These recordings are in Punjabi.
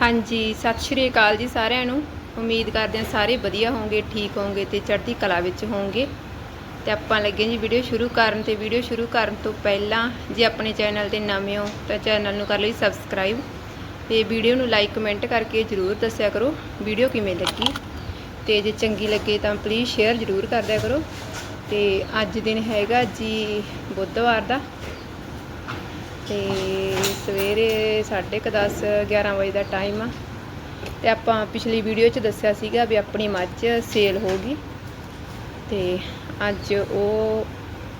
ਹਾਂਜੀ, ਸਤਿ ਸ਼੍ਰੀ ਅਕਾਲ ਜੀ ਸਾਰਿਆਂ ਨੂੰ। ਉਮੀਦ ਕਰਦੇ ਹਾਂ ਸਾਰੇ ਵਧੀਆ ਹੋਵੋਗੇ ਠੀਕ ਹੋਵੋਗੇ ਤੇ ਚੜ੍ਹਦੀ ਕਲਾ ਵਿੱਚ ਹੋਵੋਗੇ ਤੇ ਆਪਾਂ ਲੱਗੇ ਜੀ ਵੀਡੀਓ ਸ਼ੁਰੂ ਕਰਨ ਤੇ ਵੀਡੀਓ ਸ਼ੁਰੂ ਕਰਨ ਤੋਂ ਪਹਿਲਾਂ ਜੇ ਆਪਣੇ ਚੈਨਲ ਤੇ ਨਵੇਂ ਹੋ ਤਾਂ ਚੈਨਲ ਨੂੰ ਕਰ ਲਈ ਸਬਸਕ੍ਰਾਈਬ ਤੇ ਵੀਡੀਓ ਨੂੰ ਲਾਈਕ, ਕਮੈਂਟ ਕਰਕੇ ਜਰੂਰ ਦੱਸਿਆ ਕਰੋ ਵੀਡੀਓ ਕਿਵੇਂ ਲੱਗੀ। ਤੇ ਜੇ ਚੰਗੀ ਲੱਗੇ ਤਾਂ ਪਲੀਜ਼ ਸ਼ੇਅਰ ਜਰੂਰ ਕਰ ਦਿਆ ਕਰੋ। ਤੇ ਅੱਜ ਦਿਨ ਹੈਗਾ ਜੀ ਬੁੱਧਵਾਰ ਦਾ। ਤੇ ਸਵੇਰੇ 10:30 11 ਵਜੇ ਦਾ ਟਾਈਮ ਆ। ਤੇ ਆਪਾਂ ਪਿਛਲੀ ਵੀਡੀਓ 'ਚ ਦੱਸਿਆ ਸੀਗਾ ਵੀ ਆਪਣੀ ਮੱਝ ਸੇਲ ਹੋ ਗਈ। ਤੇ ਅੱਜ ਉਹ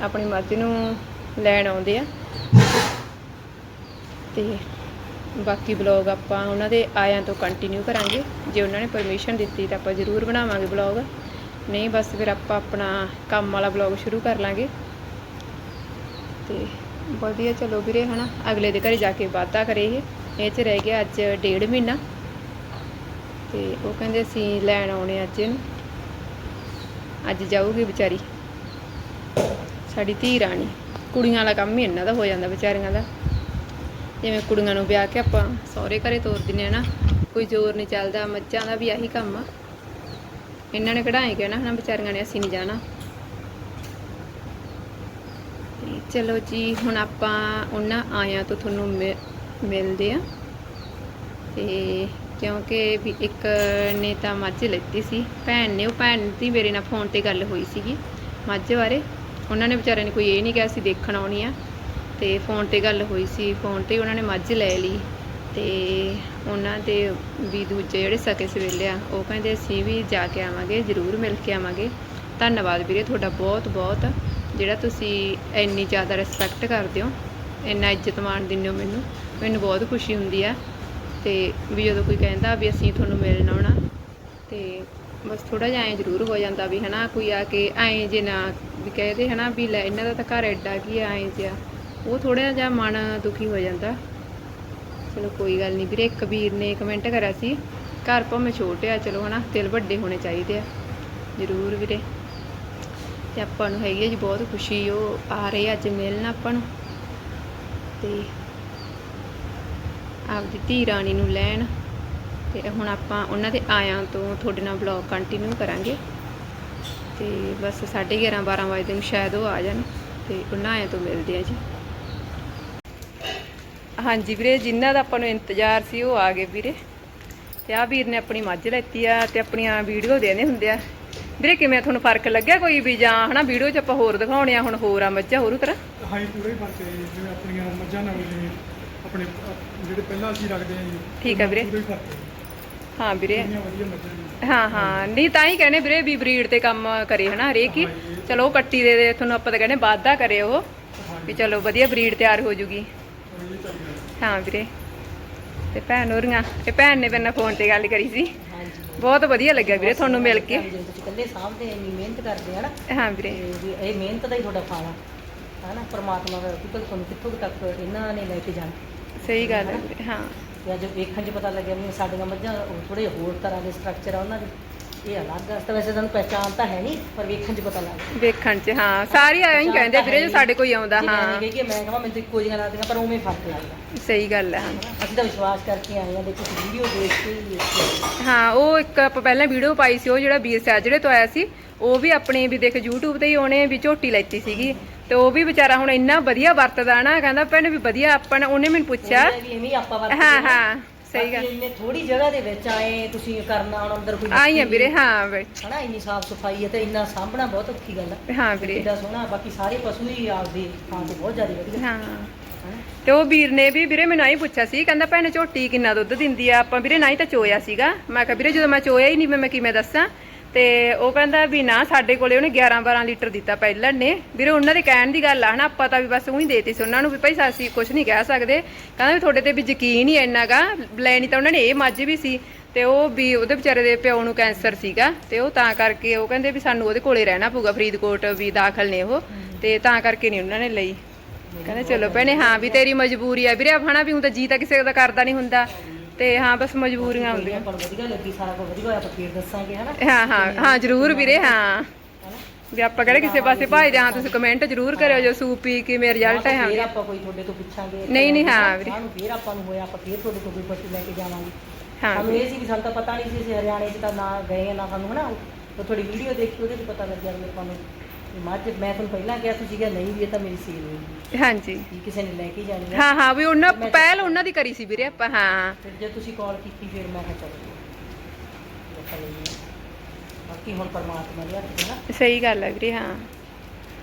ਆਪਣੀ ਮੱਝ ਨੂੰ ਲੈਣ ਆਉਂਦੇ ਆ। ਤੇ ਬਾਕੀ ਬਲੌਗ ਆਪਾਂ ਉਹਨਾਂ ਦੇ ਆਇਆਂ ਤੋਂ ਕੰਟੀਨਿਊ ਕਰਾਂਗੇ। ਜੇ ਉਹਨਾਂ ਨੇ ਪਰਮਿਸ਼ਨ ਦਿੱਤੀ ਤਾਂ ਆਪਾਂ ਜ਼ਰੂਰ ਬਣਾਵਾਂਗੇ ਬਲੌਗ ਨਹੀਂ, ਬਸ ਫਿਰ ਆਪਾਂ ਆਪਣਾ ਕੰਮ ਵਾਲਾ ਬਲੌਗ ਸ਼ੁਰੂ ਕਰ ਲਾਂਗੇ। ਤੇ ਵਧੀਆ, ਚਲੋ ਵੀਰੇ, ਹਨਾ, ਅਗਲੇ ਦੇ ਘਰੇ ਜਾ ਕੇ ਵਾਅਦਾ ਕਰੇ ਇਹ। ਇਹ ਚ ਰਹਿ ਗਿਆ ਅੱਜ ਡੇਢ ਮਹੀਨਾ। ਤੇ ਉਹ ਕਹਿੰਦੇ ਅਸੀਂ ਲੈਣ ਆਉਣੇ ਅੱਜ ਇਹਨੂੰ। ਅੱਜ ਜਾਊਗੀ ਵਿਚਾਰੀ। ਸਾਡੀ ਧੀ ਰਾਣੀ। ਕੁੜੀਆਂ ਵਾਲਾ ਕੰਮ ਹੀ ਇਹਨਾਂ ਦਾ ਹੋ ਜਾਂਦਾ ਵਿਚਾਰੀਆਂ ਦਾ। ਜਿਵੇਂ ਕੁੜੀਆਂ ਨੂੰ ਵਿਆਹ ਕੇ ਆਪਾਂ ਸਹੁਰੇ ਘਰੇ ਤੋਰ ਦਿੰਦੇ ਆ ਨਾ, ਕੋਈ ਜ਼ੋਰ ਨਹੀਂ ਚੱਲਦਾ, ਮੱਝਾਂ ਦਾ ਵੀ ਆਹੀ ਕੰਮ ਆ। ਇਹਨਾਂ ਨੇ ਕਢਾਏ ਕਹਿਣਾ ਹਨਾ, ਵਿਚਾਰੀਆਂ ਨੇ ਅਸੀਂ ਨਹੀਂ ਜਾਣਾ ਤੇ ਚਲੋ ਜੀ, ਹੁਣ ਆਪਾਂ ਉਹਨਾਂ ਆਇਆਂ ਤੋਂ ਤੁਹਾਨੂੰ ਮਿ- ਮਿਲਦੇ ਆ। ਤੇ ਕਿਉਂਕਿ ਵੀ ਇੱਕ ਨੇ ਤਾਂ ਮੱਝ ਲੈਤੀ ਸੀ। ਭੈਣ ਨੇ, ਉਹ ਭੈਣ ਦੀ ਮੇਰੇ ਨਾਲ ਫੋਨ ਤੇ ਗੱਲ ਹੋਈ ਸੀਗੀ ਮੱਝ ਬਾਰੇ। ਉਹਨਾਂ ਨੇ ਵਿਚਾਰਿਆਂ ਨੇ ਕੋਈ ਇਹ ਨਹੀਂ ਕਿਹਾ ਸੀ ਦੇਖਣ ਆਉਣੀ ਆ। ਤੇ ਫੋਨ ਤੇ ਗੱਲ ਹੋਈ ਸੀ, ਫੋਨ ਤੇ ਉਹਨਾਂ ਨੇ ਮੱਝ ਲੈ ਲਈ। ਤੇ ਉਹਨਾਂ ਦੇ ਵੀ ਦੂਜੇ ਜਿਹੜੇ ਸਕੇ ਸਵੇਲੇ ਆ, ਉਹ ਕਹਿੰਦੇ ਅਸੀਂ ਵੀ ਜਾ ਕੇ ਆਵਾਂਗੇ, ਜ਼ਰੂਰ ਮਿਲ ਕੇ ਆਵਾਂਗੇ। ਧੰਨਵਾਦ ਵੀਰੇ ਤੁਹਾਡਾ ਬਹੁਤ ਬਹੁਤ ਜਿਹੜਾ ਤੁਸੀਂ ਇੰਨੀ ਜ਼ਿਆਦਾ ਰਿਸਪੈਕਟ ਕਰਦੇ ਹੋ, ਇੰਨਾ ਇੱਜ਼ਤ ਮਾਣ ਦਿੰਦੇ ਹੋ ਮੈਨੂੰ ਮੈਨੂੰ ਬਹੁਤ ਖੁਸ਼ੀ ਹੁੰਦੀ ਆ। ਤੇ ਵੀ ਜਦੋਂ ਕੋਈ ਕਹਿੰਦਾ ਵੀ ਅਸੀਂ ਤੁਹਾਨੂੰ ਮਿਲਣ ਆਉਣਾ, ਤੇ ਬਸ ਥੋੜਾ ਜਿਹਾ ਐਂ ਜ਼ਰੂਰ ਹੋ ਜਾਂਦਾ ਵੀ ਹਨਾ, ਕੋਈ ਆ ਕੇ ਐਂ ਜੇ ਨਾ ਵੀ ਕਹਦੇ ਹਨਾ ਵੀ ਲੈ ਇਹਨਾਂ ਦਾ ਤਾਂ ਘਰ ਐਡਾ ਕੀ ਆ, ਐਂ ਜਿਹਾ। ਉਹ ਥੋੜਾ ਜਿਹਾ ਮਨ ਦੁਖੀ ਹੋ ਜਾਂਦਾ। ਚਲੋ ਕੋਈ ਗੱਲ ਨਹੀਂ ਵੀਰੇ, ਇੱਕ ਵੀਰ ਨੇ ਕਮੈਂਟ ਕਰਿਆ ਸੀ, ਘਰ ਭਾਵੇਂ ਛੋਟੇ ਆ, ਚਲੋ ਹਨਾ, ਦਿਲ ਵੱਡੇ ਹੋਣੇ ਚਾਹੀਦੇ ਆ। ਜ਼ਰੂਰ ਵੀਰੇ। ਤੇ ਆਪਾਂ ਨੂੰ ਹੈਗੀ ਹੈ ਜੀ ਬਹੁਤ ਖੁਸ਼ੀ, ਉਹ ਆ ਰਹੇ ਅੱਜ ਮਿਲਣ ਆਪਾਂ ਨੂੰ। ਤੇ ਆਪਦੀ ਧੀ ਰਾਣੀ ਨੂੰ ਲੈਣ ਤੇ ਹੁਣ ਆਪਾਂ ਉਹਨਾਂ ਦੇ ਆਇਆਂ ਤੋਂ ਤੁਹਾਡੇ ਨਾਲ ਵਲੌਗ ਕੰਟੀਨਿਊ ਕਰਾਂਗੇ। ਤੇ ਬਸ 11:30 12 ਵਜੇ ਤੱਕ ਸ਼ਾਇਦ ਉਹ ਆ ਜਾਣ ਤੇ ਉਹਨਾਂ ਆਇਆਂ ਤੋਂ ਮਿਲਦੇ ਆ ਜੀ। ਹਾਂਜੀ ਵੀਰੇ ਜਿਨ੍ਹਾਂ ਦਾ ਆਪਾਂ ਨੂੰ ਇੰਤਜ਼ਾਰ ਸੀ ਉਹ ਆ ਗਏ ਵੀਰੇ। ਤੇ ਆ ਵੀਰ ਨੇ ਆਪਣੀ ਮੱਝ ਲੈਤੀ ਆ ਤੇ ਆਪਣੀਆਂ ਵੀਡੀਓ ਦੇਣੇ ਹੁੰਦੇ ਆ। ਵੀਰੇ ਕਿਵੇਂ ਤੁਹਾਨੂੰ ਫ਼ਰਕ ਲੱਗਿਆ ਕੋਈ ਵੀ ਜਾਂ ਹਨਾ ਵੀਡੀਓ 'ਚ ਆਪਾਂ ਹੋਰ ਦਿਖਾਉਣੇ ਆ ਹੁਣ ਹੋਰ ਆ ਮੱਝਾਂ ਹੋਰੂ ਤਰ੍ਹਾਂ? ਹਾਈ ਪੂਰਾ ਹੀ ਫ਼ਰਕ ਹੈ ਜੀ, ਜਿਵੇਂ ਆਪਣੀਆਂ ਮੱਝਾਂ ਨਾਲ ਜਿਵੇਂ ਆਪਣੇ ਅਹ, ਜਿਹੜੇ ਪਹਿਲਾਂ ਅਸੀਂ ਰੱਖਦੇ ਹਾਂ ਜੀ ਠੀਕ ਹੈ ਵੀਰੇ। ਪੂਰਾ ਹੀ ਫ਼ਰਕ ਹੈ ਹਾਂ ਵੀਰੇ। ਕਿੰਨੀਆਂ ਵਧੀਆ ਮੱਝਾਂ ਨੇ। ਹਾਂ ਹਾਂ। ਨਹੀਂ ਤਾਂ ਹੀ ਕਹਿੰਦੇ ਵੀਰੇ ਵੀ ਬਰੀਡ ਤੇ ਕੰਮ ਕਰੇ ਹਨਾ ਹਰੇਕ ਹੀ। ਚਲੋ ਉਹ ਕੱਟੀ ਦੇ ਦੇ ਤੁਹਾਨੂੰ ਆਪਾਂ ਤਾਂ ਕਹਿੰਦੇ ਵਾਧਾ ਕਰੇ ਉਹ। ਵੀ ਚਲੋ ਵਧੀਆ ਬਰੀਡ ਤਿਆਰ ਹੋ ਜੂਗੀ। ਇਹ ਹਾਂ ਵੀਰੇ। ਤੇ ਭੈਣ ਹੋਰੀਆਂ ਇਹ ਭੈਣ ਨੇ ਮੇਰੇ ਨਾਲ ਫੋਨ ਤੇ ਗੱਲ ਕਰੀ ਸੀ। ਬਹੁਤ ਵਧੀਆ ਲੱਗਿਆ ਵੀਰੇ ਤੁਹਾਨੂੰ ਮਿਲ ਕੇ। ਇਕੱਲੇ ਸਾਹਮਣੇ ਇੰਨੀ ਮਿਹਨਤ ਕਰਦੇ ਆ ਨਾ। ਹਾਂ ਵੀਰੇ। ਵੀ ਇਹ ਮਿਹਨਤ ਦਾ ਹੀ ਤੁਹਾਡਾ ਫਲ ਆ। ਹੈ ਨਾ ਪਰਮਾਤਮਾ ਦਾ ਕਿਤੇ ਤੁਹਾਨੂੰ ਕਿੱਥੋਂ ਕੁ ਤੱਕ ਇਹਨਾਂ ਨੇ ਲੈ ਕੇ ਜਾਣਾ। ਸਹੀ ਗੱਲ ਹੈ ਵੀਰੇ ਹਾਂ। ਤੇ ਅੱਜ ਵੇਖਣ 'ਚ ਪਤਾ ਲੱਗਿਆ ਵੀ ਸਾਡੀਆਂ ਮੱਝਾਂ ਥੋੜੇ ਹੋਰ ਤਰ੍ਹਾਂ ਦੇ ਸਟਰਕਚਰ ਆ ਉਹਨਾਂ ਦੇ। ਇਹ ਅਲੱਗ ਆ। ਤਾਂ ਵੈਸੇ ਤੁਹਾਨੂੰ ਪਹਿਚਾਣ ਤਾਂ ਹੈ ਨਹੀਂ ਪਰ ਵੇਖਣ 'ਚ ਪਤਾ ਲੱਗਦਾ ਵੇਖਣ 'ਚ ਹਾਂ। ਸਾਰੇ ਆਇਆ ਹੀ ਕਹਿੰਦੇ ਵੀਰੇ ਜੋ ਸਾਡੇ ਕੋਈ ਆਉਂਦਾ ਜੇ ਹਾਂ। ਐਵੇਂ ਕਹੀਏ ਮੈਂ ਕਹਾਂ ਮੈਨੂੰ ਤਾਂ ਇੱਕੋ ਜਿਹੀਆਂ ਲੱਗਦੀਆਂ ਪਰ ਉਵੇਂ ਫ਼ਰਕ ਲੱਗਦਾ। ਸਹੀ ਗੱਲ ਹੈ ਹਾਂ ਹੈ ਨਾ। ਅਸੀਂ ਤਾਂ ਵਿਸ਼ਵਾਸ ਕਰਕੇ ਆਏ ਆ ਦੇਖੋ ਵੀਡੀਓ ਦੇਖ ਕੇ ਹੀ ਇੱਥੇ ਆਏ। ਹਾਂ ਉਹ ਇੱਕ ਆਪਾਂ ਪਹਿਲਾਂ ਵੀਡੀਓ ਪਾਈ ਸੀ ਉਹ ਜਿਹੜਾ ਵੀਰ ਸਾਜੜੇ ਤੋਂ ਆਇਆ ਸੀ ਉਹ ਵੀ ਆਪਣੇ ਵੀ ਦੇਖ YouTube ਤੇ ਹੀ ਉਹਨੇ ਵੀ ਝੋਟੀ ਲੈਤੀ ਸੀਗੀ। ਤੇ ਉਹ ਵੀ ਵਿਚਾਰਾ ਹੁਣ ਇੰਨਾ ਵਧੀਆ ਵਰਤਦਾ ਨਾ ਕਹਿੰਦਾ ਭੈਣ ਵੀ ਵਧੀਆ ਆਪਾਂ ਨੇ ਉਹਨੇ ਮੈਨੂੰ ਪੁੱਛਿਆ। ਉਹਨੇ ਵੀ ਐਵੇਂ ਹੀ ਆਪਾਂ ਵਰਤਦੇ ਹਾਂ ਆ। ਹਾਂ। ਸਹੀ ਗੱਲ। ਇੰਨੇ ਥੋੜੀ ਜਗ੍ਹਾ ਦੇ ਵਿੱਚ ਆਏ ਤੁਸੀਂ ਕਰਨਾ ਹੁਣ ਅੰਦਰ ਕੋਈ ਆਈ ਆ ਵੀਰੇ ਹਾਂ ਵੀਰੇ ਹਨਾ ਇੰਨੀ ਸਾਫ਼ ਸਫ਼ਾਈ ਹੈ ਤੇ ਇੰਨਾ ਸਾਂਭਣਾ ਬਹੁਤ ਔਖੀ ਗੱਲ ਹੈ ਹਾਂ ਵੀਰੇ। ਕਿੱਡਾ ਸੋਹਣਾ ਬਾਕੀ ਸਾਰੇ ਪਸ਼ੂ ਹੀ ਆਪਦੇ ਥਾਂ ਤੇ ਬਹੁਤ ਜ਼ਿਆਦਾ ਵਧੀਆ। ਹਾਂ। ਤੇ ਉਹ ਵੀਰ ਨੇ ਵੀ ਵੀਰੇ ਮੈਨੂੰ ਆਈ ਪੁੱਛਿਆ ਸੀ ਕਹਿੰਦਾ ਭੈਣ ਝੋਟੀ ਕਿੰਨਾ ਦੁੱਧ ਦਿੰਦੀ ਆ? ਆਪਾਂ ਵੀਰੇ ਨਾ ਹੀ ਤਾਂ ਚੋਇਆ ਸੀਗਾ। ਮੈਂ ਕਿਹਾ ਵੀਰੇ ਜਦੋਂ ਮੈਂ ਚੋਇਆ ਹੀ ਨਹੀਂ ਮੈਂ ਕਿਵੇਂ ਦੱਸਾਂ? ਤੇ ਉਹ ਕਹਿੰਦਾ ਵੀ ਨਾ ਸਾਡੇ ਕੋਲੇ ਉਹਨੇ 11 12 ਲੀਟਰ ਦਿੱਤਾ ਪਹਿਲਾਂ ਨੇ। ਵੀਰੇ, ਉਹਨਾਂ ਦੇ ਕਹਿਣ ਦੀ ਗੱਲ ਆ, ਹਨਾ, ਆਪਾਂ ਤਾਂ ਵੀ ਬਸ ਉਹੀ ਦੇਤੀ ਸੀ ਉਹਨਾਂ ਨੂੰ ਵੀ ਭਾਈ ਅਸੀਂ ਕੁਝ ਨਹੀਂ ਕਹਿ ਸਕਦੇ। ਕਹਿੰਦਾ ਵੀ ਤੁਹਾਡੇ ਤੇ ਵੀ ਯਕੀਨ ਹੀ ਇੰਨਾਗਾ ਲੈਣੀ ਤਾਂ ਉਹਨਾਂ ਨੇ, ਇਹ ਮੱਝ ਵੀ ਸੀ। ਤੇ ਉਹ ਵੀ ਉਹਦੇ ਵਿਚਾਰੇ ਦੇ ਪਿਓ ਨੂੰ ਕੈਂਸਰ ਸੀਗਾ। ਤੇ ਉਹ ਤਾਂ ਕਰਕੇ ਉਹ ਕਹਿੰਦੇ ਵੀ ਸਾਨੂੰ ਉਹਦੇ ਕੋਲੇ ਰਹਿਣਾ ਪਊਗਾ, ਫਰੀਦਕੋਟ ਵੀ ਦਾਖਲ ਨੇ ਉਹ। ਤੇ ਤਾਂ ਕਰਕੇ ਨਹੀਂ ਉਹਨਾਂ ਨੇ ਲਈ। ਕਹਿੰਦੇ ਚਲੋ ਭੈਣੇ, ਹਾਂ ਵੀ ਤੇਰੀ ਮਜਬੂਰੀ ਆ। ਵੀਰੇ ਹਨਾ ਵੀ ਹੁਣ ਤਾਂ ਜੀ ਤਾਂ ਕਿਸੇ ਦਾ ਕਰਦਾ ਨਹੀਂ ਹੁੰਦਾ। ਤੇ ਹਾਂ ਬਸ ਮਜਬੂਰੀਆਂ ਹੁੰਦੀਆਂ। ਨੂੰ ਵਧੀਆ ਲੱਗੀ ਸਾਰਾ ਕੁਝ ਵਧੀਆ ਹੋਇਆ ਆਪਾਂ ਫੇਰ ਦੱਸਾਂਗੇ ਹਨਾ? ਹਾਂ ਹਾਂ ਹਾਂ ਜ਼ਰੂਰ ਵੀਰੇ ਹਾਂ। ਵੀ ਆਪਾਂ ਕਿਹੜੇ ਕਿਸੇ ਪਾਸੇ ਭਾਈ ਜਾਂ ਤੁਸੀਂ ਕਮੈਂਟ ਜ਼ਰੂਰ ਕਰਿਓ ਜੋ ਸੂਪ ਪੀ ਕਿਵੇਂ ਰਿਜ਼ਲਟ ਹੈ ਫੇਰ ਹਾਂ ਆਪਾਂ ਕੋਈ ਤੁਹਾਡੇ ਤੋਂ ਪੁੱਛਾਂਗੇ ਨਹੀਂ, ਨਹੀਂ, ਹਾਂ ਵੀਰੇ। ਸਾਨੂੰ ਫੇਰ ਆਪਾਂ ਨੂੰ ਹੋਇਆ ਆਪਾਂ ਫੇਰ ਤੁਹਾਡੇ ਤੋਂ ਕੋਈ ਪਸ਼ੂ ਲੈ ਕੇ ਜਾਵਾਂਗੇ। ਹਾਂ। ਸਾਨੂੰ ਇਹ ਸੀ ਕਿ ਸਾਨੂੰ ਤਾਂ ਪਤਾ ਨਹੀਂ ਸੀ ਅਸੀਂ ਹਰਿਆਣੇ 'ਚ ਤਾਂ ਨਾ ਗਏ ਨਾ ਸਾਨੂੰ ਹਨਾ? ਉਹ ਥੋੜੀ ਵੀਡੀਓ ਦੇਖੀ ਉਹਦੇ 'ਚ ਪਤਾ ਲੱਗਿਆ ਵੀ ਨੂੰ। ਵੀ ਮੱਝ ਮੈਂ ਤੁਹਾਨੂੰ ਪਹਿਲਾਂ ਕਿਹਾ ਤੁਸੀਂ ਕਿਹਾ ਨਹੀਂ ਵੀ ਇਹ ਤਾਂ ਮੇਰੀ ਸੇਲ ਹੋਈ। ਹਾਂਜੀ। ਵੀ ਕਿਸੇ ਨੇ ਲੈ ਕੇ ਜਾਣੀ ਹੈ ਹਾਂ ਹਾਂ ਵੀ ਉਹਨਾਂ ਪਹਿਲ ਉਹਨਾਂ ਦੀ ਕਰੀ ਸੀ ਵੀਰੇ ਆਪਾਂ ਹਾਂ ਫਿਰ ਜੇ ਤੁਸੀਂ ਕਾਲ ਕੀਤੀ ਫਿਰ ਮੈਂ ਕਿਹਾ ਚਲੋ ਜੀ, ਆਪਾਂ ਲਈਏ। ਬਾਕੀ ਹੁਣ ਪਰਮਾਤਮਾ ਦੇ ਹੱਥ 'ਚ ਨਾ। ਸਹੀ ਗੱਲ ਹੈ ਵੀਰੇ ਹਾਂ।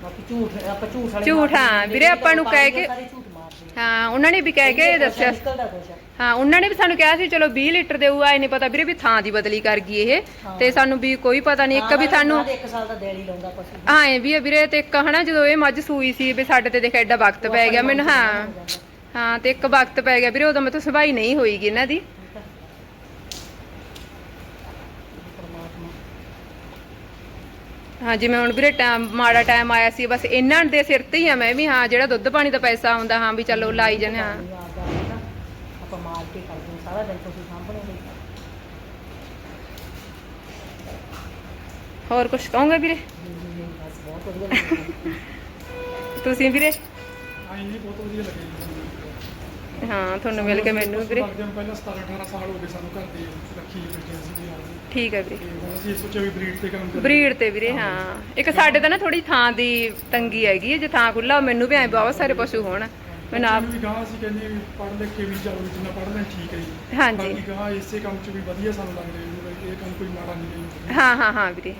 ਬਾਕੀ ਝੂਠ ਆਪਾਂ ਝੂਠ ਵਾਲੇ ਝੂਠ, ਮਾਰਦੇ ਹਾਂ, ਵੀਰੇ ਆਪਾਂ ਨੂੰ ਕਹਿ ਕੇ- ਸਾਰੇ ਝੂਠ ਮਾਰਦੇ ਆ। ਹਾਂ ਉਹਨਾਂ ਨੇ ਵੀ ਕਹਿ ਕੇ ਦੱਸਿਆ। ਨਿਕਲਦਾ ਕੁਛ ਆ। ਹਾਂ ਉਹਨਾਂ ਨੇ ਵੀ ਸਾਨੂੰ ਕਿਹਾ ਸੀ ਚਲੋ 20 ਲੀਟਰ ਦੇਊਗਾ ਇਹ ਨਹੀਂ ਪਤਾ ਵੀਰੇ ਵੀ ਥਾਂ ਦੀ ਬਦਲੀ ਕਰ ਗਈ ਇਹ। ਤੇ ਸਾਨੂੰ ਵੀ ਕੋਈ ਪਤਾ ਨਹੀਂ ਇੱਕ ਵੀ ਸਾਨੂੰ ਇੱਕ ਸਾਲ ਦਾ ਦਿਹਾੜੀ ਲਾਉਂਦਾ ਪਸ਼ੂ ਹਾਂ ਇਹ ਵੀ ਵੀਰੇ ਤੇ ਇੱਕ ਹਨਾ ਜਦੋਂ ਇਹ ਮੱਝ ਸੂਈ ਸੀ ਵੀ ਸਾਡੇ ਤੇ ਦੇਖ ਐਡਾ ਵਕਤ ਪੈ ਗਿਆ ਮੈਨੂੰ ਹਾਂ। ਹੋ ਤੇ ਇੱਕ ਵਕਤ ਪੈ ਗਿਆ ਵੀਰੇ ਉਦੋਂ ਮੈਂ ਤਾਂ ਸਭਾਈ ਨਹੀਂ ਹੋਈਗੀ ਇਹਨਾਂ ਦੀ। ਹਾਂ ਜਿਵੇਂ ਹੁਣ ਵੀਰੇ ਟਾਈਮ ਮਾੜਾ ਟਾਈਮ ਆਇਆ ਸੀ ਬਸ ਇਹਨਾਂ ਦੇ ਸਿਰ ਤੇ ਹੀ ਆ ਮੈਂ ਵੀ ਹਾਂ ਜਿਹੜਾ ਦੁੱਧ ਪਾਣੀ ਦਾ ਪੈਸਾ ਆਉਂਦਾ ਹਾਂ ਵੀ ਚਲੋ ਲਾਈ ਜਾਂਦੇ ਹਾਂ। ਆਪਾਂ ਮਾਰ ਕੇ ਕਰਦੇ ਹਾਂ, ਸਾਰਾ ਦਿਨ ਤੁਸੀਂ ਸਾਂਭਣੇ ਲਈ ਹੋਰ ਕੁਝ ਕਹੋਗੇ ਵੀਰੇ? ਬਸ ਬਹੁਤ ਵਧੀਆ ਲੱਗਦਾ ਤੁਸੀਂ ਵੀਰੇ? ਆਈ ਨਹੀਂ ਬਹੁਤ ਵਧੀਆ ਲੱਗੇ ਜੀ ਸਾਨੂੰ। ਹਾਂ ਤੁਹਾਨੂੰ ਮਿਲ ਕੇ ਮੈਨੂੰ ਵੀ ਵੀਰੇ। ਲੱਗਦੇ ਨੂੰ ਪਹਿਲਾਂ 17 18 ਸਾਲ ਹੋ ਗਏ ਸਾਨੂੰ ਘਰ ਦੀ ਰੱਖੀ ਬੈਠੇ ਸੀ ਜੀ ਆਪਦੀ। ਠੀਕ ਹੈ ਵੀਰੇ। ਤੇ ਹੁਣ ਅਸੀਂ ਸੋਚਿਆ ਵੀ ਬਰੀਡ ਤੇ ਕੰਮ ਕਰੀਏ। ਬਰੀਡ ਤੇ ਵੀਰੇ ਹਾਂ। ਇੱਕ ਸਾਡੇ ਤਾਂ ਨਾ ਥੋੜੀ ਥਾਂ ਦੀ ਤੰਗੀ ਹੈਗੀ ਹੈ ਜੇ ਥਾਂ ਖੁੱਲਾ ਮੈਨੂੰ ਵੀ ਐ ਬਹੁਤ ਸਾਰੇ ਪਸ਼ੂ ਹੋਣ। ਮੈਨੂੰ ਆਪ ਵੀ ਗਾਂ ਅਸੀਂ ਕਹਿੰਦੇ ਵੀ ਪੜ੍ਹ ਲਿਖ ਕੇ ਵੀ ਚੱਲੋ ਜਿੰਨਾ ਪੜ੍ਹ ਲੈਣ ਠੀਕ ਹੈ ਜੀ। ਹਾਂਜੀ। ਬਾਕੀ ਗਾਂ ਇਸੇ ਕੰਮ 'ਚ ਵੀ ਵਧੀਆ ਸਾਨੂੰ ਲੱਗਦਾ ਜੀ ਵੀ ਇਹ ਕੰਮ ਕੋਈ ਮਾੜਾ ਨਹੀਂ ਹੈ। ਹਾਂ ਹਾਂ ਹਾਂ ਵੀਰੇ।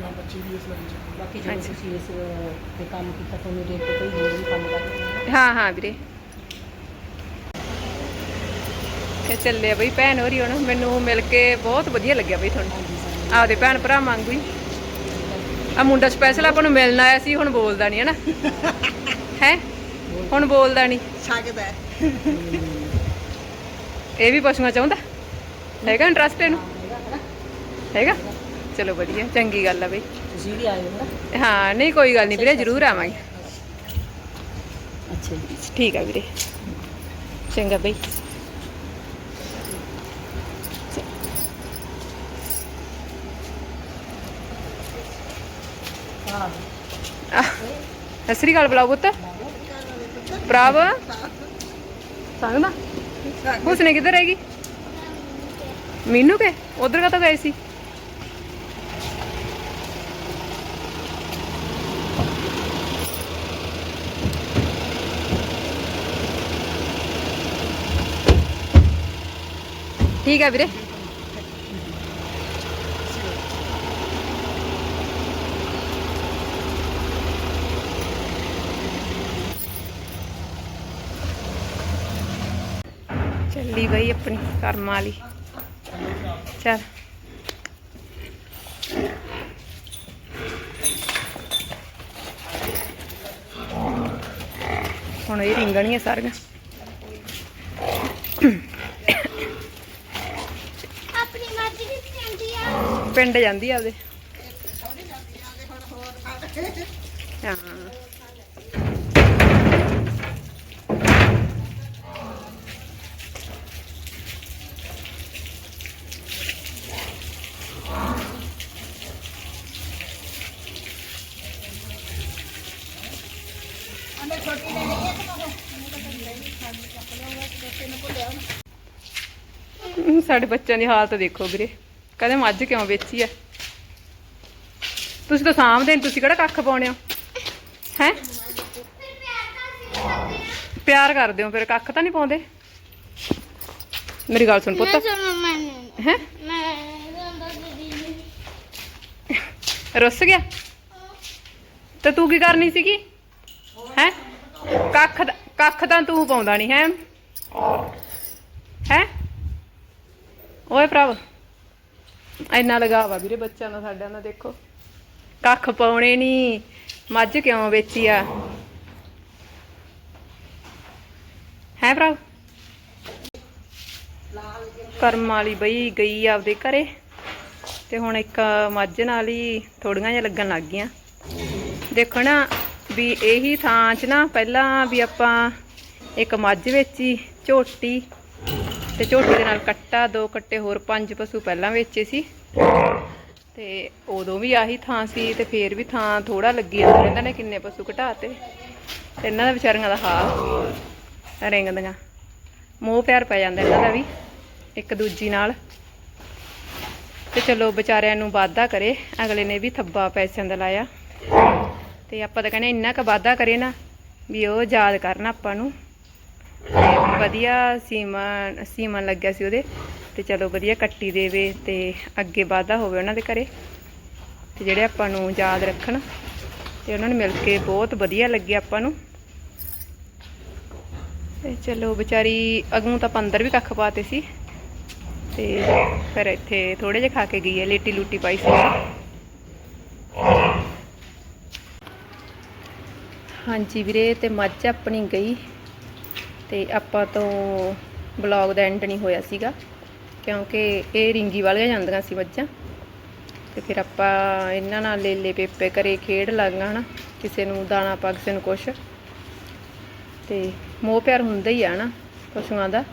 ਗਾਂ ਬੱਚੇ ਵੀ ਇਸ ਲਾਈਨ 'ਚ ਬਾਕੀ ਜਦੋਂ ਅੱਛਾ। ਤੁਸੀਂ ਇਸ ਤੇ ਕੰਮ ਕੀਤਾ ਤੁਹਾਨੂੰ ਦੇਖ ਕੇ ਕੋਈ ਹੋਰ ਵੀ ਕੰਮ ਕਰਨਾ ਹਾਂ ਹਾਂ ਵੀਰੇ। ਇਹ ਚੱਲੇ ਆ ਬਈ ਭੈਣ ਹੋਰੀ ਹੁਣ ਮੈਨੂੰ ਮਿਲ ਕੇ ਬਹੁਤ ਵਧੀਆ ਲੱਗਿਆ ਬਈ ਤੁਹਾਨੂੰ। ਹਾਂਜੀ ਸਾਨੂੰ ਆਪਦੇ ਭੈਣ ਭਰਾ ਵਾਂਗੂ ਹੀ। ਆ ਮੁੰਡਾ ਸਪੈਸ਼ਲ ਆਪਾਂ ਨੂੰ ਮਿਲਣ ਆਇਆ ਸੀ ਹੁਣ ਬੋਲਦਾ ਨਹੀਂ ਹੈ ਨਾ? ਹੈ? ਹੁਣ ਬੋਲਦਾ ਨਹੀਂ ਸਕਦਾ ਹੈ। ਇਹ ਵੀ ਪਸ਼ੂਆਂ ਚਾਹੁੰਦਾ ਹੈਗਾ ਇੰਟਰਸਟ ਇਹਨੂੰ? ਹੈਗਾ? ਚਲੋ ਵਧੀਆ ਚੰਗੀ ਗੱਲ ਆ ਬਈ। ਤੁਸੀਂ ਵੀ ਆਏ ਹੋ ਨਾ ਹਾਂ ਨਹੀਂ ਕੋਈ ਗੱਲ ਨਹੀਂ ਵੀਰੇ ਜ਼ਰੂਰ ਆਵਾਂਗੇ। ਅੱਛਾ ਜੀ। ਠੀਕ ਆ ਵੀਰੇ। ਚੰਗਾ ਬਈ। ਹਾਂ। ਆਹ, ਸਤਿ ਸ੍ਰੀ ਅਕਾਲ ਬੁਲਾਓ ਪੁੱਤ। ਪ੍ਰਭ ਸੰਗਦਾ ਹੁਸਨੇ ਕਿੱਧਰ ਹੈਗੀ ਮੀਨੂ ਕੇ? ਉਧਰ ਕਾ ਤਾਂ ਗਏ ਸੀ? ਠੀਕ ਆ ਵੀਰੇ। ਚੱਲੀ ਬਈ ਆਪਣੀ ਕਰਮ ਵਾਲੀ। ਚੱਲ। ਹੁਣ ਇਹ ਰਿੰਗਣੀਆਂ ਸਾਰੀਆਂ। ਆਪਣੀ ਮਰਜ਼ੀ ਦੀ ਜਾਂਦੀ ਆ। ਪਿੰਡ ਜਾਂਦੀ ਆ ਆਪਦੇ। ਸਾਡੇ ਬੱਚਿਆਂ ਦੀ ਹਾਲਤ ਦੇਖੋ ਵੀਰੇ। ਕਹਿੰਦੇ ਮੱਝ ਕਿਉਂ ਵੇਚੀ ਆ ਤੁਸੀਂ ਤਾਂ ਨੀ ਤੁਸੀਂ ਕਿਹੜਾ ਕੱਖ ਪਾਉਣੇ ਹੋ? ਹੈ? ਪਿਆਰ ਕਰਦੇ ਹੋ ਫਿਰ ਕੱਖ ਤਾਂ ਨਹੀਂ ਪਾਉਂਦੇ? ਮੇਰੀ ਗੱਲ ਸੁਣ ਪੁੱਤ। ਹੈ? ਰੁੱਸ ਗਿਆ? ਤੇ ਤੂੰ ਕੀ ਕਰਨੀ ਸੀਗੀ? ਹੈ? ਕੱਖ ਕੱਖ ਤਾਂ ਤੂੰ ਪਾਉਂਦਾ ਨਹੀਂ ਹੈ? ਹੈ? ਓਏ ਭਰਾਵਾ, ਇੰਨਾ ਲਗਾਵਾ ਵੀਰੇ ਬੱਚਿਆਂ ਦਾ ਸਾਡਿਆਂ ਨਾਲ ਦੇਖੋ। ਕੱਖ ਪਾਉਣੇ ਨਹੀਂ ਮੱਝ ਕਿਉਂ ਵੇਚੀ ਆ? ਹੈ ਭਰਾ ਕਰਮ ਵਾਲੀ ਬਈ ਗਈ ਆਪਦੇ ਘਰੇ, ਤੇ ਹੁਣ ਇੱਕ ਮੱਝ ਨਾਲ ਹੀ ਥੋੜੀਆਂ ਜਿਹਾ ਲੱਗਣ ਲੱਗ ਗਈਆਂ। ਦੇਖੋ ਨਾ, ਵੀ ਇਹੀ ਥਾਂ 'ਚ ਨਾ ਪਹਿਲਾਂ ਵੀ ਆਪਾਂ ਇੱਕ ਮੱਝ ਵੇਚੀ, ਝੋਟੀ ਤੇ ਝੋਟੀ ਦੇ ਨਾਲ ਕੱਟਾ, ਦੋ ਕੱਟੇ ਹੋਰ ਪੰਜ ਪਸ਼ੂ ਪਹਿਲਾਂ ਵੇਚੇ ਸੀ। ਤੇ ਉਦੋਂ ਵੀ ਆਹੀ ਥਾਂ ਸੀ ਤੇ ਫੇਰ ਵੀ ਥਾਂ ਥੋੜਾ ਲੱਗੀ ਜਾਂਦਾ ਇਹਨਾਂ ਨੇ ਕਿੰਨੇ ਪਸ਼ੂ ਘਟਾਤੇ। ਤੇ ਇਹਨਾਂ ਦਾ ਵਿਚਾਰੀਆਂ ਦਾ ਹਾਲ ਰਿੰਗਦੀਆਂ ਮੋਹ ਪਿਆਰ ਪੈ ਜਾਂਦਾ ਇਹਨਾਂ ਦਾ ਵੀ, ਇੱਕ ਦੂਜੀ ਨਾਲ। ਤੇ ਚਲੋ ਵਿਚਾਰਿਆਂ ਨੂੰ ਵਾਅਦਾ ਕਰੇ, ਅਗਲੇ ਨੇ ਵੀ ਥੱਬਾ ਪੈਸਿਆਂ ਦਾ ਲਾਇਆ। ਤੇ ਆਪਾਂ ਤਾਂ ਕਹਿੰਦੇ ਇੰਨਾ ਕੁ ਵਾਅਦਾ ਕਰੇ ਨਾ, ਵੀ ਉਹ ਯਾਦ ਕਰਨ ਆਪਾਂ ਨੂੰ। ਵਧੀਆ ਸੀਮਾ ਸੀਮਨ ਲੱਗਿਆ ਸੀ ਉਹਦੇ, ਤੇ ਚਲੋ ਵਧੀਆ ਕੱਟੀ ਦੇਵੇ ਤੇ ਅੱਗੇ ਵਾਧਾ ਹੋਵੇ ਉਹਨਾਂ ਦੇ ਘਰੇ। ਤੇ ਜਿਹੜੇ ਆਪਾਂ ਨੂੰ ਯਾਦ ਰੱਖਣ, ਤੇ ਉਹਨਾਂ ਨੂੰ ਮਿਲ ਕੇ ਬਹੁਤ ਵਧੀਆ ਲੱਗਿਆ ਆਪਾਂ ਨੂੰ। ਤੇ ਚਲੋ ਵਿਚਾਰੀ ਅਗੂ ਤਾਂ ਪੰਦਰ ਵੀ ਕੱਖ ਪਾਤੇ ਸੀ। ਤੇ ਫਿਰ ਇੱਥੇ ਥੋੜੇ ਜਿਹਾ ਖਾ ਕੇ ਗਈ ਹੈ, ਲੇਟੀ ਲੂਟੀ ਪਾਈ ਸੀ। ਹਾਂਜੀ ਵੀਰੇ, ਤੇ ਮੱਝ ਆਪਣੀ ਗਈ। ਤੇ ਆਪਾਂ ਤੋਂ ਬਲੌਗ ਦਾ ਐਂਡ ਨਹੀਂ ਹੋਇਆ ਸੀਗਾ, ਕਿਉਂਕਿ ਇਹ ਰਿੰਗੀ ਵਾਲੀਆਂ ਜਾਂਦੀਆਂ ਸੀ ਮੱਝਾਂ। ਤੇ ਫਿਰ ਆਪਾਂ ਇਹਨਾਂ ਨਾਲ ਲੇਲੇ ਪੇਪੇ ਕਰੇ ਖੇਡ ਲਾਂਗਾ ਹਨਾ, ਕਿਸੇ ਨੂੰ ਦਾਣਾ ਪਾ ਕਿਸੇ ਨੂੰ ਕੁਛ। ਤੇ ਮੋਹ ਪਿਆਰ ਹੁੰਦਾ ਹੀ ਆ ਨਾ ਪਸ਼ੂਆਂ ਦਾ।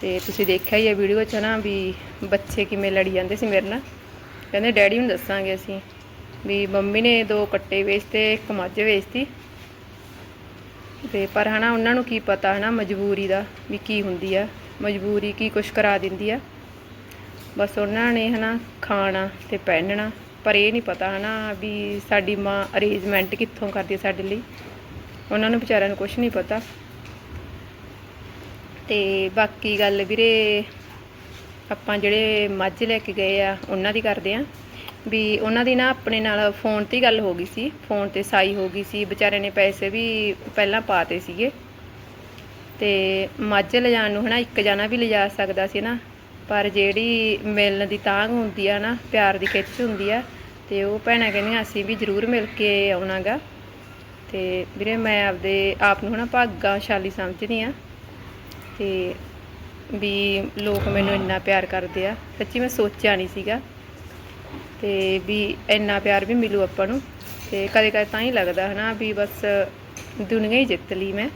ਤੇ ਤੁਸੀਂ ਦੇਖਿਆ ਹੀ ਆ ਵੀਡੀਓ 'ਚ ਨਾ ਵੀ ਬੱਚੇ ਕਿਵੇਂ ਲੜੀ ਜਾਂਦੇ ਸੀ ਮੇਰੇ ਨਾਲ। ਕਹਿੰਦੇ ਡੈਡੀ ਨੂੰ ਦੱਸਾਂਗੇ ਅਸੀਂ ਵੀ ਮੰਮੀ ਨੇ ਦੋ ਕੱਟੇ ਵੇਚਤੇ, ਇੱਕ ਮੱਝ ਵੇਚਤੀ। ਤੇ ਪਰ ਹਨਾ ਉਹਨਾਂ ਨੂੰ ਕੀ ਪਤਾ ਹਨਾ ਮਜਬੂਰੀ ਦਾ ਵੀ ਕੀ ਹੁੰਦੀ ਆ, ਮਜਬੂਰੀ ਕੀ ਕੁਛ ਕਰਾ ਦਿੰਦੀ ਆ। ਬਸ ਉਹਨਾਂ ਨੇ ਹਨਾ ਖਾਣਾ ਤੇ ਪਹਿਨਣਾ, ਪਰ ਇਹ ਨਹੀਂ ਪਤਾ ਹਨਾ ਵੀ ਸਾਡੀ ਮਾਂ ਅਰੇਂਜਮੈਂਟ ਕਿੱਥੋਂ ਕਰਦੀ ਸਾਡੇ ਲਈ। ਉਹਨਾਂ ਨੂੰ ਵਿਚਾਰਿਆਂ ਨੂੰ ਕੁਝ ਨਹੀਂ ਪਤਾ। ਤੇ ਬਾਕੀ ਗੱਲ ਵੀਰੇ ਆਪਾਂ ਜਿਹੜੇ ਮੱਝ ਲੈ ਕੇ ਗਏ ਆ, ਉਹਨਾਂ ਦੀ ਕਰਦੇ ਆ। ਵੀ ਉਹਨਾਂ ਦੀ ਨਾ ਆਪਣੇ ਨਾਲ ਫੋਨ ਤੇ ਗੱਲ ਹੋ ਗਈ ਸੀ, ਫੋਨ ਤੇ ਸਾਈ ਹੋ ਗਈ ਸੀ, ਵਿਚਾਰੇ ਨੇ ਪੈਸੇ ਵੀ ਪਹਿਲਾਂ ਪਾਤੇ ਸੀਗੇ। ਤੇ ਮੱਝ ਲਿਜਾਣ ਨੂੰ ਹਨਾ, ਇੱਕ ਜਾਣਾ ਵੀ ਲਿਜਾ ਸਕਦਾ ਸੀ ਨਾ, ਪਰ ਜਿਹੜੀ ਮਿਲਣ ਦੀ ਤਾਂਗ ਹੁੰਦੀ ਆ ਨਾ, ਪਿਆਰ ਦੀ ਖਿੱਚ ਹੁੰਦੀ ਆ, ਤੇ ਉਹ ਭੈਣਾਂ ਕਹਿੰਦੀਆਂ ਅਸੀਂ ਵੀ ਜ਼ਰੂਰ ਮਿਲ ਕੇ ਆਉਣਾਗਾ। ਤੇ ਵੀਰੇ ਮੈਂ ਆਪਦੇ ਆਪ ਨੂੰ ਹਨਾ ਭਾਗਾਸ਼ਾਲੀ ਸਮਝਦੀ ਆ। ਤੇ ਵੀ ਲੋਕ ਮੈਨੂੰ ਇੰਨਾ ਪਿਆਰ ਕਰਦੇ ਆ, ਸੱਚੀ ਮੈਂ ਸੋਚਿਆ ਨਹੀਂ ਸੀਗਾ। ਤੇ ਵੀ ਇੰਨਾ ਪਿਆਰ ਵੀ ਮਿਲੂ ਆਪਾਂ ਨੂੰ। ਤੇ ਕਦੇ ਕਦੇ ਤਾਂ ਹੀ ਲੱਗਦਾ ਹਨਾ ਵੀ ਬਸ ਦੁਨੀਆ ਹੀ ਜਿੱਤ ਲਈ ਮੈਂ।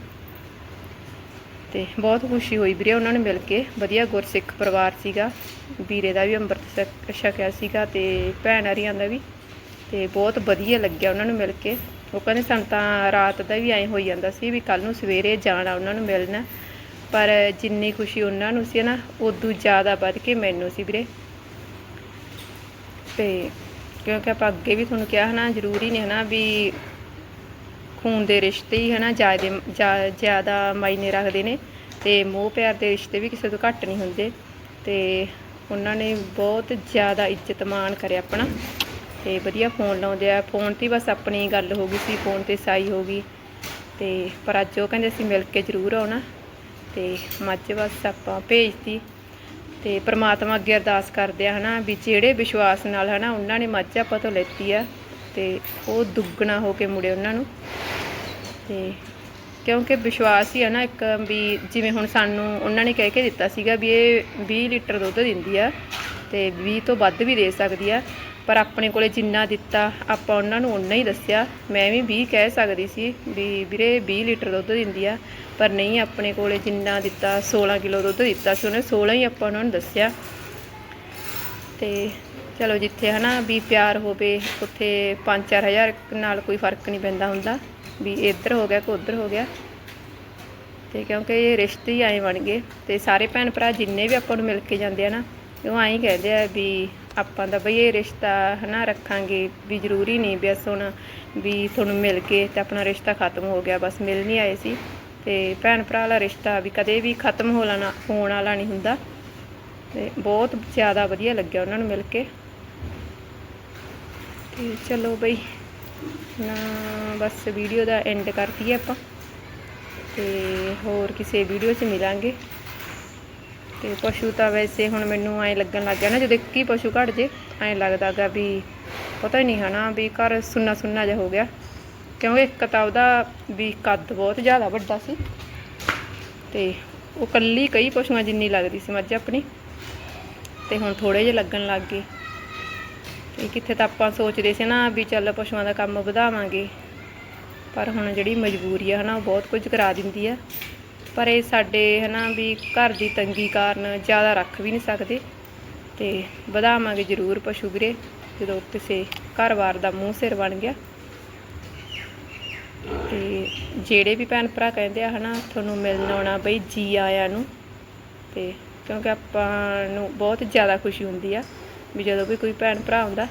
ਤੇ ਬਹੁਤ ਖੁਸ਼ੀ ਹੋਈ ਵੀਰੇ ਉਹਨਾਂ ਨੂੰ ਮਿਲ ਕੇ। ਵਧੀਆ ਗੁਰਸਿੱਖ ਪਰਿਵਾਰ ਸੀਗਾ। ਵੀਰੇ ਦਾ ਵੀ ਅੰਮ੍ਰਿਤ ਛਕ- ਛਕਿਆ ਸੀਗਾ ਤੇ ਭੈਣ ਹਰੀਆਂ ਦਾ ਵੀ। ਤੇ ਬਹੁਤ ਵਧੀਆ ਲੱਗਿਆ ਉਹਨਾਂ ਨੂੰ ਮਿਲ ਕੇ। ਉਹ ਕਹਿੰਦੇ ਸਾਨੂੰ ਤਾਂ ਰਾਤ ਦਾ ਵੀ ਐਂ ਹੋਈ ਜਾਂਦਾ ਸੀ ਵੀ ਕੱਲ ਨੂੰ ਸਵੇਰੇ ਜਾਣਾ ਉਹਨਾਂ ਨੂੰ ਮਿਲਣਾ। ਪਰ ਜਿੰਨੀ ਖੁਸ਼ੀ ਉਹਨਾਂ ਨੂੰ ਸੀ ਨਾ, ਉਦੋਂ ਜ਼ਿਆਦਾ ਵੱਧ ਕੇ ਮੈਨੂੰ ਸੀ ਵੀਰੇ। ਤੇ ਕਿਉਂਕਿ ਆਪਾਂ ਅੱਗੇ ਵੀ ਤੁਹਾਨੂੰ ਕਿਹਾ ਹਨਾ, ਜ਼ਰੂਰੀ ਨਹੀਂ ਹਨਾ ਵੀ ਖੂਨ ਦੇ ਰਿਸ਼ਤੇ ਹੀ ਹਨਾ ਜ਼ਿਆਦਾ, ਜ਼ਿਆ- ਜ਼ਿਆਦਾ ਮਾਇਨੇ ਰੱਖਦੇ ਨੇ ਤੇ ਮੋਹ ਪਿਆਰ ਦੇ ਰਿਸ਼ਤੇ ਵੀ ਕਿਸੇ ਤੋਂ ਘੱਟ ਨਹੀਂ ਹੁੰਦੇ ਤੇ ਉਹਨਾਂ ਨੇ ਬਹੁਤ ਜ਼ਿਆਦਾ ਇੱਜ਼ਤ ਮਾਣ ਕਰਿਆ ਆਪਣਾ ਤੇ ਵਧੀਆ ਫੋਨ ਲਾਉਂਦੇ ਆ। ਫੋਨ ਤੇ ਬਸ ਆਪਣੀ ਗੱਲ ਹੋ ਗਈ ਸੀ, ਫੋਨ ਤੇ ਸਾਈ ਹੋ ਗਈ ਤੇ ਪਰ ਅੱਜ ਉਹ ਕਹਿੰਦੇ ਅਸੀਂ ਮਿਲ ਕੇ ਜ਼ਰੂਰ ਆਉਣਾ। ਤੇ ਮੱਝ ਬਸ ਆਪਾਂ ਭੇਜਤੀ। ਤੇ ਪ੍ਰਮਾਤਮਾ ਅੱਗੇ ਅਰਦਾਸ ਕਰਦੇ ਆ, ਹਨਾ, ਵੀ ਜਿਹੜੇ ਵਿਸ਼ਵਾਸ ਨਾਲ, ਹਨਾ, ਉਹਨਾਂ ਨੇ ਮੱਝ ਆਪਾਂ ਤੋਂ ਲੈਤੀ ਆ ਤੇ ਉਹ ਦੁੱਗਣਾ ਹੋ ਕੇ ਮੁੜੇ ਉਹਨਾਂ ਨੂੰ। ਤੇ ਕਿਉਂਕਿ ਵਿਸ਼ਵਾਸ ਹੀ ਹੈ ਨਾ ਇੱਕ ਵੀ ਜਿਵੇਂ ਹੁਣ ਸਾਨੂੰ ਉਹਨਾਂ ਨੇ ਕਹਿ ਕੇ ਦਿੱਤਾ ਸੀਗਾ ਵੀ ਇਹ 20 ਲੀਟਰ ਦੁੱਧ ਦਿੰਦੀ ਆ ਤੇ 20 ਤੋਂ ਵੱਧ ਵੀ ਦੇ ਸਕਦੀ ਆ। ਪਰ ਆਪਣੇ ਕੋਲੇ ਜਿੰਨਾ ਦਿੱਤਾ, ਆਪਾਂ ਉਹਨਾਂ ਨੂੰ ਉਨਾ ਹੀ ਦੱਸਿਆ। ਮੈਂ ਵੀ 20 ਕਹਿ ਸਕਦੀ ਸੀ ਵੀ ਵੀਰੇ 20 ਲੀਟਰ ਦੁੱਧ ਦਿੰਦੀ ਆ, ਪਰ ਨਹੀਂ, ਆਪਣੇ ਕੋਲੇ ਜਿੰਨਾ ਦਿੱਤਾ 16 ਕਿਲੋ ਦੁੱਧ ਦਿੱਤਾ ਸੀ, ਉਹਨੇ 16 ਹੀ ਆਪਾਂ ਉਹਨਾਂ ਨੂੰ ਦੱਸਿਆ। ਤੇ ਚਲੋ ਜਿੱਥੇ ਹਨਾ ਵੀ ਪਿਆਰ ਹੋਵੇ, ਉੱਥੇ 5-4000 ਨਾਲ ਕੋਈ ਫ਼ਰਕ ਨਹੀਂ ਪੈਂਦਾ ਹੁੰਦਾ। ਵੀ ਇੱਧਰ ਹੋ ਗਿਆ ਕਿ ਉੱਧਰ ਹੋ ਗਿਆ। ਤੇ ਕਿਉਂਕਿ ਇਹ ਰਿਸ਼ਤੇ ਹੀ ਆਏ ਬਣ ਗਏ। ਤੇ ਸਾਰੇ ਭੈਣ ਭਰਾ ਜਿੰਨੇ ਵੀ ਆਪਾਂ ਨੂੰ ਮਿਲ ਕੇ ਜਾਂਦੇ ਆ ਨਾ, ਉਹ ਐਂ ਹੀ ਕਹਿੰਦੇ ਆ ਵੀ ਆਪਾਂ ਦਾ ਬਈ ਇਹ ਰਿਸ਼ਤਾ ਹਨਾ ਰੱਖਾਂਗੇ ਵੀ ਜ਼ਰੂਰੀ ਨਹੀਂ ਵੀ ਅਸ ਹੁਣ ਵੀ ਤੁਹਾਨੂੰ ਮਿਲ ਕੇ ਤੇ ਆਪਣਾ ਰਿਸ਼ਤਾ ਖਤਮ ਹੋ ਗਿਆ, ਬਸ ਮਿਲ ਨਹੀਂ ਆਏ ਸੀ। ਤੇ ਭੈਣ ਭਰਾ ਵਾਲਾ ਰਿਸ਼ਤਾ ਵੀ ਕਦੇ ਵੀ ਖਤਮ ਹੋ ਲਾਣਾ ਹੋਣ ਵਾਲਾ ਨਹੀਂ ਹੁੰਦਾ। ਤੇ ਬਹੁਤ ਜ਼ਿਆਦਾ ਵਧੀਆ ਲੱਗਿਆ ਉਹਨਾਂ ਨੂੰ ਮਿਲ ਕੇ। ਤੇ ਚਲੋ ਬਈ, ਨਾ ਬਸ ਵੀਡੀਓ ਦਾ ਐਂਡ ਕਰਤੀ ਆਪਾਂ। ਤੇ ਹੋਰ ਕਿਸੇ ਵੀਡੀਓ 'ਚ ਮਿਲਾਂਗੇ। ਤੇ ਪਸ਼ੂ ਤਾਂ ਵੈਸੇ ਹੁਣ ਮੈਨੂੰ ਐਂ ਲੱਗਣ ਲੱਗ ਗਿਆ ਨਾ, ਜਦੋਂ ਇੱਕ ਹੀ ਪਸ਼ੂ ਘਟ ਜੇ, ਐਂ ਲੱਗਦਾਗਾ ਵੀ ਪਤਾ ਹੀ ਨਹੀਂ ਹਨਾ ਵੀ ਘਰ ਸੁੰਨਾ ਸੁੰਨਾ ਜਿਹਾ ਹੋ ਗਿਆ। ਕਿਉਂਕਿ ਇੱਕ ਤਾਂ ਉਹਦਾ ਵੀ ਕੱਦ ਬਹੁਤ ਜ਼ਿਆਦਾ ਵੱਡਾ ਸੀ ਤੇ ਉਹ ਕੱਲੀ ਕਈ ਪਸ਼ੂਆਂ ਜਿੰਨੀ ਲੱਗਦੀ ਸੀ ਮੱਝ ਆਪਣੀ। ਤੇ ਹੁਣ ਥੋੜੇ ਜਿਹੇ ਲੱਗਣ ਲੱਗ ਗਏ। ਤੇ ਕਿੱਥੇ ਤਾਂ ਆਪਾਂ ਸੋਚਦੇ ਸੀ ਨਾ ਵੀ ਚੱਲ ਪਸ਼ੂਆਂ ਦਾ ਕੰਮ ਵਧਾਵਾਂਗੇ। ਪਰ ਹੁਣ ਜਿਹੜੀ ਮਜਬੂਰੀ ਆ ਹਨਾ, ਉਹ ਬਹੁਤ ਕੁਝ ਕਰਾ ਦਿੰਦੀ ਆ। ਪਰ ਇਹ ਸਾਡੇ ਹਨਾ ਵੀ ਘਰ ਦੀ ਤੰਗੀ ਕਾਰਨ ਜ਼ਿਆਦਾ ਰੱਖ ਵੀ ਨਹੀਂ ਸਕਦੇ ਤੇ ਵਧਾਵਾਂਗੇ ਜ਼ਰੂਰ ਪਸ਼ੂ ਵੀਰੇ, ਜਦੋਂ ਕਿਸੇ ਘਰ-ਬਾਰ ਦਾ ਮੂੰਹ ਸਿਰ ਬਣ ਗਿਆ। ਤੇ ਜਿਹੜੇ ਵੀ ਭੈਣ ਭਰਾ ਕਹਿੰਦੇ ਆ ਹਨਾ, ਤੁਹਾਨੂੰ ਮਿਲਣ ਆਉਣਾ ਬਈ, ਜੀ ਆਇਆਂ ਨੂੰ। ਤੇ ਕਿਉਂਕਿ ਆਪਾਂ ਨੂੰ ਬਹੁਤ ਜ਼ਿਆਦਾ ਖੁਸ਼ੀ ਹੁੰਦੀ ਆ ਵੀ ਜਦੋਂ ਵੀ ਕੋਈ ਭੈਣ ਭਰਾ ਆਉਂਦਾ।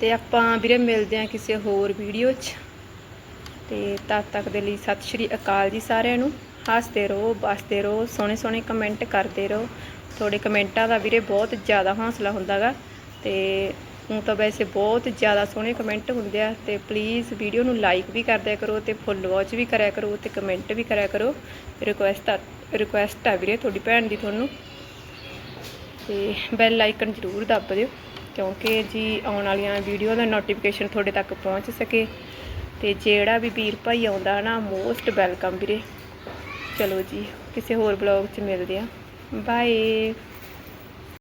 ਤੇ- ਆਪਾਂ ਵੀਰੇ ਮਿਲਦੇ ਆ ਕਿਸੇ ਹੋਰ ਵੀਡੀਓ 'ਚ। ਤੇ ਤਦ ਤੱਕ ਦੇ ਲਈ ਸਤਿ ਸ਼੍ਰੀ ਅਕਾਲ ਜੀ ਸਾਰਿਆਂ ਨੂੰ। ਹੱਸਦੇ ਰਹੋ, ਬਸਦੇ ਰਹੋ, ਸੋਹਣੇ ਸੋਹਣੇ ਕਮੈਂਟ ਕਰਦੇ ਰਹੋ। ਤੁਹਾਡੇ ਕਮੈਂਟਾਂ ਦਾ ਵੀਰੇ ਬਹੁਤ ਜ਼ਿਆਦਾ ਹੌਸਲਾ ਹੁੰਦਾਗਾ ਤੇ ਹੁਣ ਤਾਂ ਵੈਸੇ ਬਹੁਤ ਜ਼ਿਆਦਾ ਸੋਹਣੇ ਕਮੈਂਟ ਹੁੰਦੇ ਆ ਤੇ ਪਲੀਜ਼ ਵੀਡੀਓ ਨੂੰ ਲਾਈਕ ਵੀ ਕਰਦਿਆ ਕਰੋ ਤੇ ਫੁੱਲ ਵਾਚ ਵੀ ਕਰਿਆ ਕਰੋ ਤੇ ਕਮੈਂਟ ਵੀ ਕਰਿਆ ਕਰੋ। ਰਿਕੁਐਸਟ ਆ ਰਿਕੁਐਸਟ ਆ ਵੀਰੇ ਤੁਹਾਡੀ ਭੈਣ ਦੀ ਤੁਹਾਨੂੰ। ਤੇ ਬੈਲ ਆਈਕਨ ਜ਼ਰੂਰ ਦੱਬ ਦਿਓ ਕਿਉਂਕਿ ਜੀ ਆਉਣ ਵਾਲੀਆਂ ਵੀਡੀਓ ਦਾ ਨੋਟੀਫਿਕੇਸ਼ਨ ਤੁਹਾਡੇ ਤੱਕ ਪਹੁੰਚ ਸਕੇ। ਤੇ ਜਿਹੜਾ ਵੀ ਵੀਰ ਭਾਈ ਆਉਂਦਾ ਨਾ, ਮੋਸਟ ਵੈਲਕਮ ਵੀਰੇ। ਚਲੋ ਜੀ, ਕਿਸੇ ਹੋਰ ਬਲੌਗ 'ਚ ਮਿਲਦੇ ਆ ਬਾਏ।